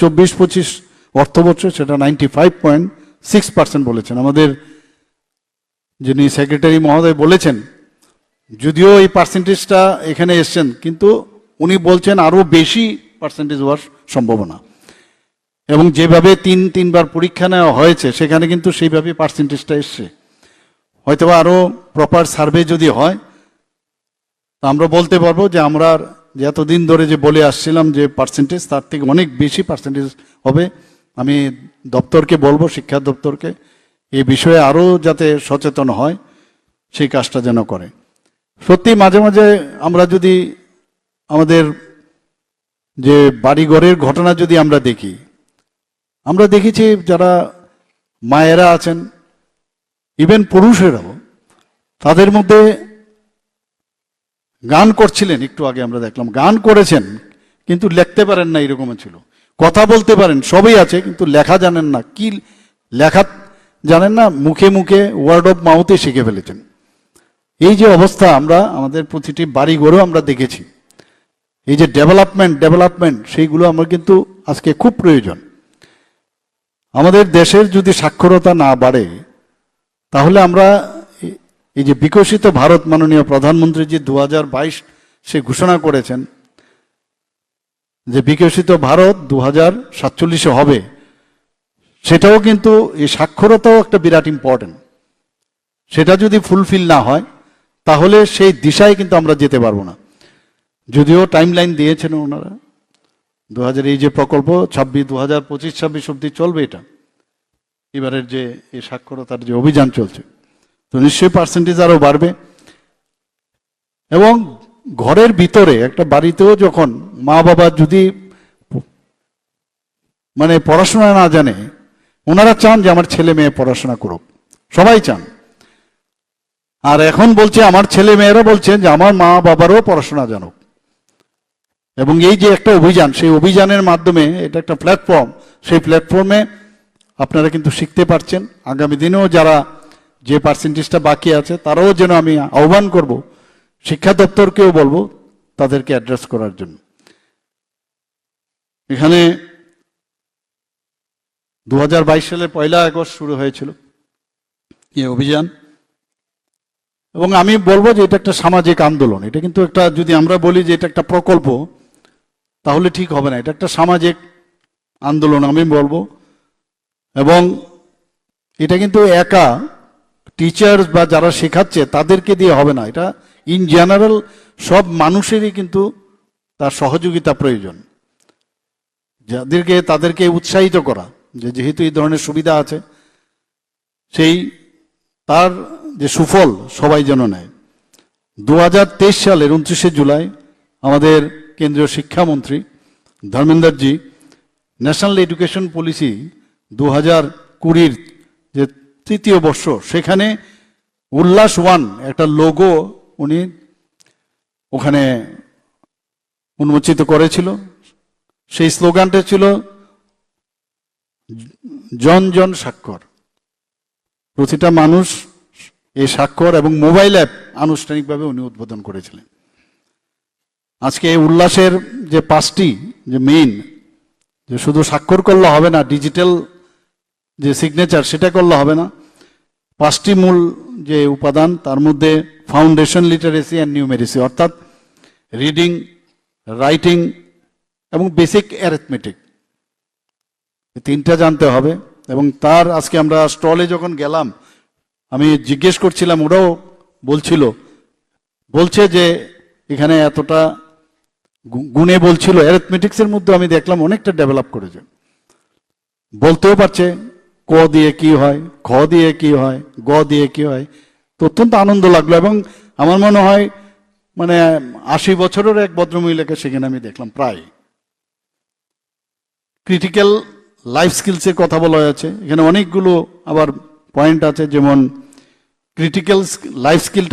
চব্বিশ, পঁচিশ অর্থ বছর সেটা ninety five point six percent বলেছেন। আমাদের যিনি সেক্রেটারি মহোদয় বলেছেন, যদিও এই পার্সেন্টেজটা এখানে এসছেন, কিন্তু উনি বলছেন আরও বেশি পার্সেন্টেজ হওয়ার সম্ভাবনা। এবং যেভাবে তিন, তিনবার পরীক্ষা নেওয়া হয়েছে, সেখানে কিন্তু সেইভাবে পার্সেন্টেজটা এসছে। হয়তো আরও প্রপার সার্ভে যদি হয়, তা আমরা বলতে পারব যে আমরা যে এতদিন ধরে যে বলে আসছিলাম যে পার্সেন্টেজ তার থেকে অনেক বেশি পার্সেন্টেজ হবে। আমি দপ্তরকে বলব, শিক্ষা দপ্তরকে, এই বিষয়ে আরও যাতে সচেতন হয়, সেই কাজটা যেন করে। সত্যি মাঝে মাঝে আমরা যদি আমাদের যে বাড়িঘরের ঘটনা যদি আমরা দেখি, আমরা দেখেছি যারা মায়েরা আছেন ইভেন পুরুষেরাও, তাদের মধ্যে গান করছিলেন, একটু আগে আমরা দেখলাম, গান করেছেন, কিন্তু লিখতে পারেন না এরকম ছিল। কথা বলতে পারেন, সবই আছে, কিন্তু লেখা জানেন না। কি লেখা জানেন না, মুখে মুখে ওয়ার্ড অফ মাউথে শিখে ফেলেছেন। এই যে অবস্থা, আমরা, আমাদের প্রতিটি বাড়ি ঘরেও আমরা দেখেছি। এই যে ডেভেলপমেন্ট ডেভেলপমেন্ট সেইগুলো আমার কিন্তু আজকে খুব প্রয়োজন। আমাদের দেশের যদি সাক্ষরতা না বাড়ে, তাহলে আমরা এই যে বিকশিত ভারত মাননীয় প্রধানমন্ত্রী যে দু সে ঘোষণা করেছেন যে বিকশিত ভারত দু হাজার সাতচল্লিশে হবে। সেটাও কিন্তু এই সাক্ষরতাও একটা বিরাট ইম্পর্টেন্ট সেটা যদি ফুলফিল না হয়, তাহলে সেই দিশায় কিন্তু আমরা যেতে পারব না। যদিও টাইম লাইন দিয়েছেন ওনারা দু হাজার এই যে প্রকল্প, ছাব্বিশ দু হাজার পঁচিশ, ছাব্বিশ অব্দি চলবে এটা। এবারের যে এই সাক্ষরতার যে অভিযান চলছে। তো নিশ্চয়ই পার্সেন্টেজ আরও বাড়বে। এবং ঘরের ভিতরে একটা বাড়িতেও যখন মা বাবা যদি মানে পড়াশোনা না জানে, ওনারা চান যে আমার ছেলে মেয়ে পড়াশোনা করুক। সবাই চান। আর এখন বলছে, আমার ছেলে মেয়েরা বলছেন যে আমার মা বাবারও পড়াশোনা জানুক। এবং এই যে একটা অভিযান, সেই অভিযানের মাধ্যমে এটা একটা প্ল্যাটফর্ম সেই প্ল্যাটফর্মে আপনারা কিন্তু শিখতে পারছেন। আগামী দিনেও যারা যে পার্সেন্টেজটা বাকি আছে, তারাও যেন আমি আহ্বান করব, শিক্ষা দপ্তরকেও বলব তাদেরকে অ্যাড্রেস করার জন্য। এখানে দুহাজার বাইশ সালে পয়লা আগস্ট শুরু হয়েছিল এই অভিযান। এবং আমি বলব যে এটা একটা সামাজিক আন্দোলন। এটা কিন্তু একটা, যদি আমরা বলি যে এটা একটা প্রকল্প, তাহলে ঠিক হবে না। এটা একটা সামাজিক আন্দোলন আমি বলব। এবং এটা কিন্তু একা টিচার্স বা যারা শেখাচ্ছে, তাদেরকে দিয়ে হবে না। এটা ইন জেনারেল সব মানুষেরই কিন্তু তার সহযোগিতা প্রয়োজন। যাদেরকে, তাদেরকে উৎসাহিত করা, যে যেহেতু এই ধরনের সুবিধা আছে, সেই তার যে সুফল সবাই যেন নেয়। দু হাজার তেইশ সালের উনত্রিশে জুলাই আমাদের কেন্দ্রীয় শিক্ষামন্ত্রী ধর্মেন্দ্রজি ন্যাশনাল এডুকেশন পলিসি দু হাজার কুড়ির যে তৃতীয় বর্ষ। সেখানে উল্লাস ওয়ান একটা লোগো উনি ওখানে উন্মোচিত করেছিল। সেই স্লোগানটা ছিল, জন জন স্বাক্ষর। প্রতিটা মানুষ এই স্বাক্ষর এবং মোবাইল অ্যাপ আনুষ্ঠানিকভাবে উনি উদ্বোধন করেছিলেন। আজকে এই উল্লাসের যে পাঁচটি, যে মেইন যে শুধু স্বাক্ষর করলে হবে না ডিজিটাল যে সিগনেচার সেটা করলে হবে না। পাঁচটি মূল যে উপাদান, তার মধ্যে ফাউন্ডেশন লিটারেসি অ্যান্ড নিউমেরেসি অর্থাৎ রিডিং রাইটিং এবং বেসিক অ্যারেথমেটিক তিনটা জানতে হবে এবং তার আজকে আমরা স্টলে যখন গেলাম, আমি জিজ্ঞেস করছিলাম, ওরাও বলছিল, বলছে যে এখানে এতটা গুণে বলছিল। অ্যারেথমেটিক্সের মধ্যে আমি দেখলাম অনেকটা ডেভেলপ করেছে। বলতেও পারছে ক দিয়ে কি হয়, খ দিয়ে কি হয়, গ দিয়ে কি হয়, তো অত্যন্ত আনন্দ লাগল এবং আমার মনে হয় মানে আশি বছরের এক ভদ্রমহিলাকে সেখানে আমি দেখলাম প্রায়। ক্রিটিক্যাল লাইফ স্কিলসের কথা বলা হয়েছে। এখানে অনেকগুলো আবার পয়েন্ট আছে, যেমন ক্রিটিক্যাল লাইফ স্কিলটা